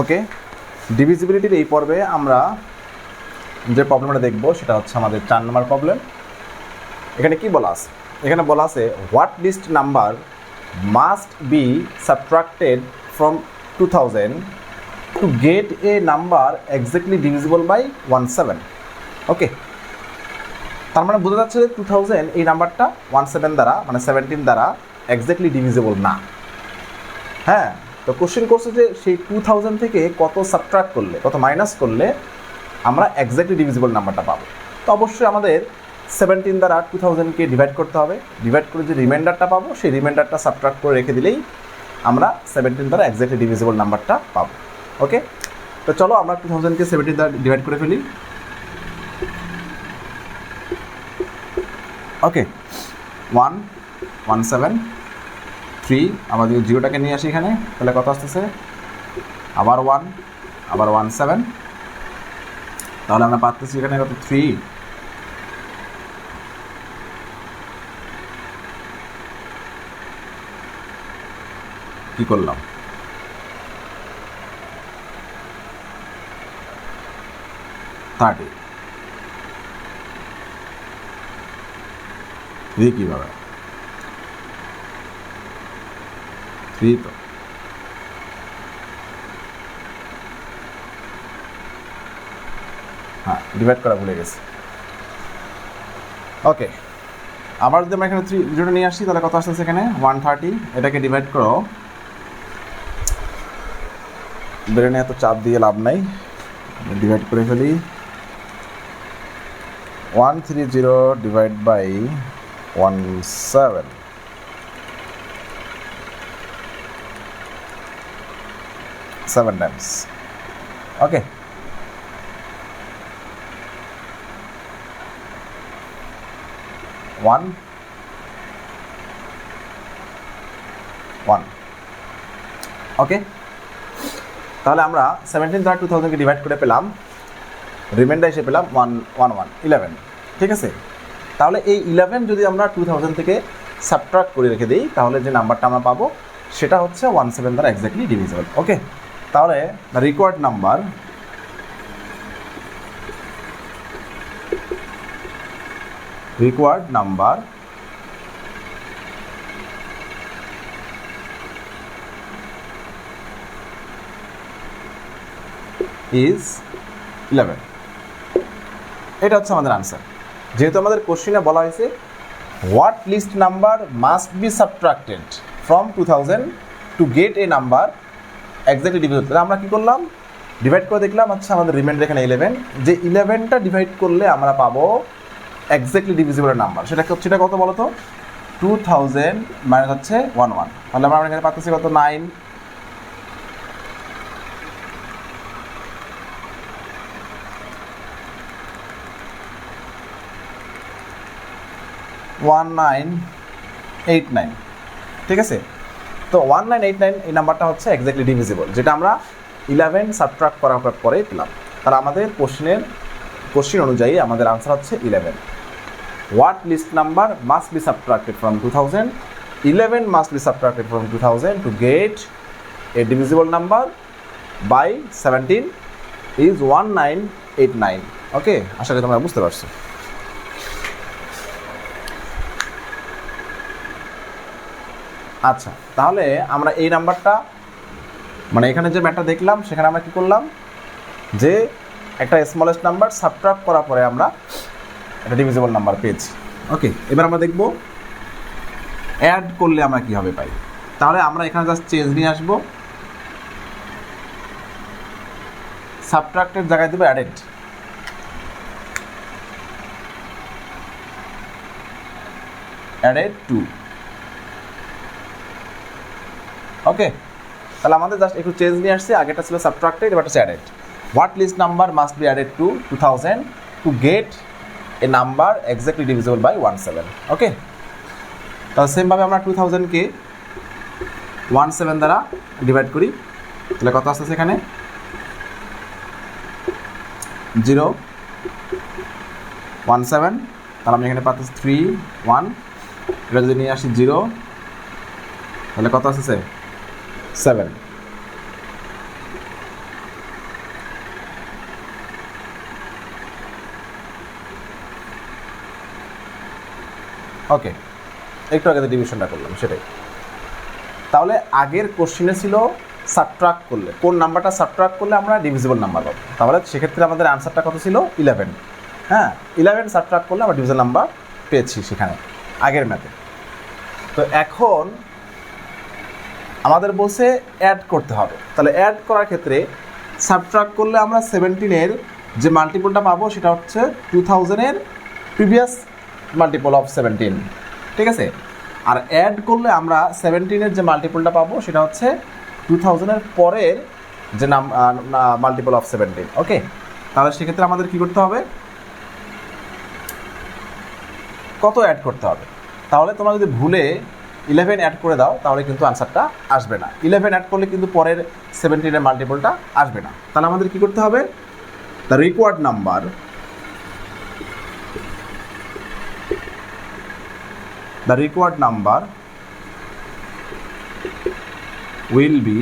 ওকে ডিভিজিবিলিটির এই পর্বে আমরা যে প্রবলেমটা দেখব, সেটা হচ্ছে আমাদের চার নম্বর প্রবলেম এখানে কি বলা আছে? এখানে বলা আছে what least number must be subtracted from two thousand to get a number exactly divisible by one seven okay তার মানে বোঝা যাচ্ছে যে টু থাউজেন্ড এই নাম্বারটা ওয়ান সেভেন দ্বারা মানে সেভেন্টিন দ্বারা এক্স্যাক্টলি ডিভিজিবল না। হ্যাঁ? তো কোশ্চেন করছে যে সেই টু থাউজেন্ড থেকে কত সাবট্রাক্ট করলে, কত মাইনাস করলে আমরা এক্স্যাক্টলি ডিভিজিবল নাম্বারটা পাবো? তো অবশ্যই আমাদের সেভেন্টিন দ্বারা টু থাউজেন্ডকে ডিভাইড করতে হবে। ডিভাইড করে যে রিমাইন্ডারটা পাবো, সেই রিমাইন্ডারটা সাবট্রাক্ট করে রেখে দিলেই আমরা সেভেন্টিন দ্বারা এক্স্যাক্টলি ডিভিজিবল নাম্বারটা পাবো। ওকে তো চলো আমরা টু থাউজেন্ডকে সেভেন্টিন দ্বারা ডিভাইড করে ফেলি। Okay one one seven three আমাদের জিরোটাকে নিয়ে আসি এখানে, তাহলে কত আসতেছে? আবার ওয়ান আবার ওয়ান সেভেন তাহলে আমরা পাচ্ছি এখানে কত? থ্রি কি করলাম? থার্টি থ্রি কীভাবে তো হ্যাঁ ডিভাইড করা ভুলে গেছি। ওকে আবার যদি আমরা এখানে থ্রি জিরো নিয়ে আসি, তাহলে কত আসতেছে এখানে ওয়ান থার্টি এটাকে ডিভাইড করো। ব্রেনে এত চাপ দিয়ে লাভ নাই। ডিভাইড করে ফেলি। One three zero divide by one seven seven times. Okay. One. One. Okay তাহলে আমরা সেভেন্টিন দ্বারা টু থাউজেন্ডকে ডিভাইড করে পেলাম রিমাইন্ডার এসে পেলাম ওয়ান ওয়ান ওয়ান ইলেভেন ঠিক আছে তাহলে এই ইলেভেন যদি আমরা টু থাউজেন্ড থেকে সাবট্রাক্ট করে রেখে দিই, তাহলে যে নাম্বারটা আমরা পাবো, সেটা হচ্ছে ওয়ান সেভেন দ্বারা এক্স্যাক্টলি ডিভিজিবল ওকে তাহলে required number required number is eleven এটা হচ্ছে আমাদের আনসার যেহেতু আমাদের কোশ্চিনে বলা হয়েছে what least number must be subtracted from two thousand to get a number exactly divide তাহলে আমরা কী করলাম? ডিভাইড করে দেখলাম আচ্ছা আমাদের রিমাইন্ডার এখানে ইলেভেন যে ইলেভেনটা ডিভাইড করলে আমরা পাবো এক্স্যাক্টলি ডিভিজিবলের নাম্বার সেটা সেটা কত বলো তো টু থাউজেন্ড মাইনাস হচ্ছে ওয়ান ওয়ান তাহলে আমরা এখানে পাচ্ছি কত? Nine one nine eight nine ঠিক আছে? তো ওয়ান নাইন এইট নাইন এই নাম্বারটা হচ্ছে এক্স্যাক্টলি ডিভিজিবল যেটা আমরা ইলেভেন সাবট্রাক্ট করার পরে পেলাম। তাহলে আমাদের কোশ্চেনের, কোশ্চেন অনুযায়ী আমাদের আনসার হচ্ছে eleven what least number must be subtracted from two thousand eleven must be subtracted from two thousand to get a divisible number by seventeen is one nine eight nine okay আশা করি তোমরা বুঝতে পারছ। আচ্ছা তাহলে আমরা এই নাম্বারটা মানে এখানে যে ম্যাটটা দেখলাম, সেখানে আমরা কি করলাম? যে একটা স্মলেস্ট নাম্বার সাবট্রাক্ট করার পরে আমরা একটা ডিভিজিবল নাম্বার পেয়েছি। ওকে এবার আমরা দেখব অ্যাড করলে আমরা কীভাবে পাই। তাহলে আমরা এখানে জাস্ট চেঞ্জ নিয়ে আসব। সাবট্রাক্টের জায়গায় দেবো অ্যাডেড অ্যাডেড টু ওকে তাহলে আমাদের জাস্ট একটু চেঞ্জ নিয়ে আসছে। আগেটা ছিল সাবট্রাক্টেড এবারটা হচ্ছে added what least number must be added to two thousand to get a number exactly divisible by one seven okay তাহলে সেমভাবে আমরা টু থাউজেন্ডকে ওয়ান সেভেন দ্বারা ডিভাইড করি। তাহলে কত আসতেছে এখানে? জিরো ওয়ান সেভেন তাহলে আমি এখানে পাচ্ছি থ্রি ওয়ান এটা যদি নিয়ে আসি জিরো তাহলে কত আসতেছে? সেভেন ওকে একটু আগে ডিভিশনটা করলাম, সেটাই। তাহলে আগের কোশ্চিনে ছিল সাবট্রাক করলে। কোন নাম্বারটা সাবট্রাক করলে আমরা ডিভিজিবল নাম্বার পাবো? তাহলে সেক্ষেত্রে আমাদের আনসারটা কত ছিল? ইলেভেন হ্যাঁ ইলেভেন সাবট্রাক করলে আমরা ডিভিজিবল নাম্বার পেয়েছি সেখানে, আগের ম্যাথে তো এখন আমাদের বলছে অ্যাড করতে হবে। তাহলে অ্যাড করার ক্ষেত্রে সাবট্রাক্ট করলে আমরা সেভেন্টিনের যে মাল্টিপলটা পাবো সেটা হচ্ছে টু থাউজেন্ডের প্রিভিয়াস মাল্টিপল অফ সেভেন্টিন ঠিক আছে? আর অ্যাড করলে আমরা সেভেন্টিনের যে মাল্টিপলটা পাবো সেটা হচ্ছে টু থাউজেন্ডের পরের যে নাম মাল্টিপল অফ সেভেন্টিন ওকে তাহলে সেক্ষেত্রে আমাদের কী করতে হবে? কত অ্যাড করতে হবে? তাহলে তোমরা যদি ভুলে ইলেভেন অ্যাড করে দাও, তাহলে কিন্তু আনসারটা আসবে না। ইলেভেন অ্যাড করলে কিন্তু পরের সেভেন্টিনের মাল্টিপলটা আসবে না। তাহলে আমাদের কি করতে হবে? The required number the required number will be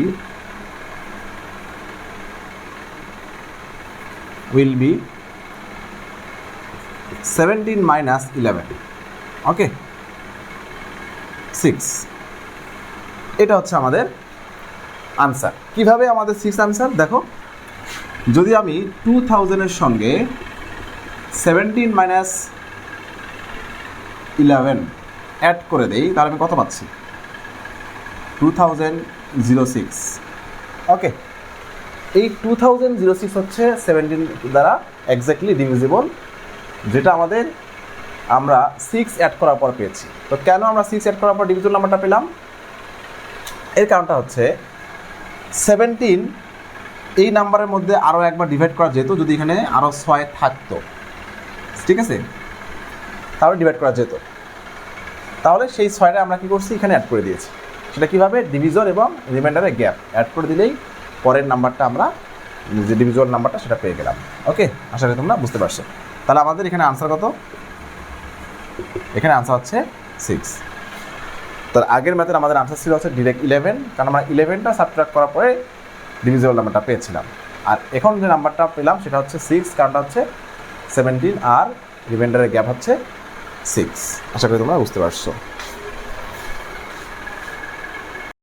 will be 17 minus 11 okay 6 এটা হচ্ছে আমাদের আনসার কীভাবে আমাদের সিক্স আনসার দেখো, যদি আমি টু থাউজেন্ডের সঙ্গে সেভেন্টিন মাইনাস ইলেভেন অ্যাড করে দেই, তাহলে আমি কত পাচ্ছি? Two thousand zero six okay এই টু থাউজেন্ড জিরো সিক্স হচ্ছে সেভেন্টিন দ্বারা এক্স্যাক্টলি ডিভিজিবল যেটা আমাদের আমরা সিক্স অ্যাড করার পর পেয়েছি। তো কেন আমরা সিক্স অ্যাড করার পর ডিভিজন নাম্বারটা পেলাম? এর কারণটা হচ্ছে সেভেন্টিন এই নাম্বারের মধ্যে আরও একবার ডিভাইড করা যেত যদি এখানে আরও ছয় থাকতো। ঠিক আছে? তাহলে ডিভাইড করা যেত। তাহলে সেই ছয়টা আমরা কী করছি? এখানে অ্যাড করে দিয়েছি। সেটা কীভাবে? ডিভিজন এবং রিমাইন্ডারের গ্যাপ অ্যাড করে দিলেই পরের নাম্বারটা আমরা যে ডিভিজন নাম্বারটা সেটা পেয়ে গেলাম। ওকে আশা করি তোমরা বুঝতে পারছ। তাহলে আমাদের এখানে আনসার কত? এখানে আনসার হচ্ছে সিক্স তার আগের ম্যাথের আমাদের আনসার ছিল হচ্ছে ডিরেক্ট ইলেভেন কারণ আমরা ইলেভেনটা সাবট্রাক্ট করার পরে ডিভিজিবল নাম্বারটা পেয়েছিলাম। আর এখন যে নাম্বারটা পেলাম সেটা হচ্ছে সিক্স কারণটা হচ্ছে সেভেন্টিন আর রিমাইন্ডারের গ্যাপ হচ্ছে সিক্স আশা করি তোমরা বুঝতে পারছ।